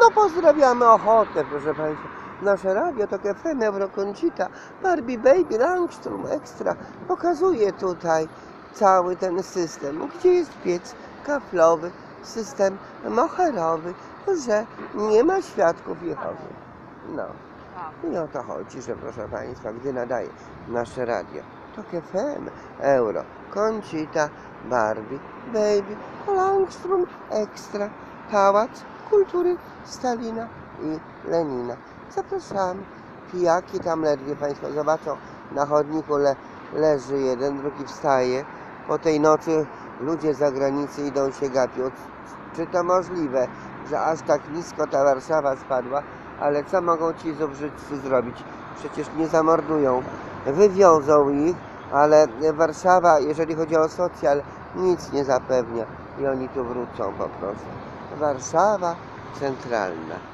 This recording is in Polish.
No pozdrawiamy Ochotę, proszę Państwa. Nasze radio to FM Eurokoncita, Barbie Baby, Langstrom Extra pokazuje tutaj cały ten system, gdzie jest piec kaflowy, system moherowy, że nie ma świadków Jehowy. No. I o to chodzi, że proszę Państwa, gdy nadaje nasze radio, to FM, Euro, Concita, Barbie, Baby, Langstrom, Ekstra, Pałac Kultury Stalina i Lenina. Zapraszamy. Pijaki tam ledwie Państwo zobaczą, na chodniku le, leży jeden, drugi wstaje. Po tej nocy ludzie z zagranicy idą się gapią. Czy to możliwe, że aż tak nisko ta Warszawa spadła? Ale co mogą ci zubrzydcy zrobić? Przecież nie zamordują. Wywiozą ich, ale Warszawa, jeżeli chodzi o socjal, nic nie zapewnia i oni tu wrócą po prostu. Warszawa centralna.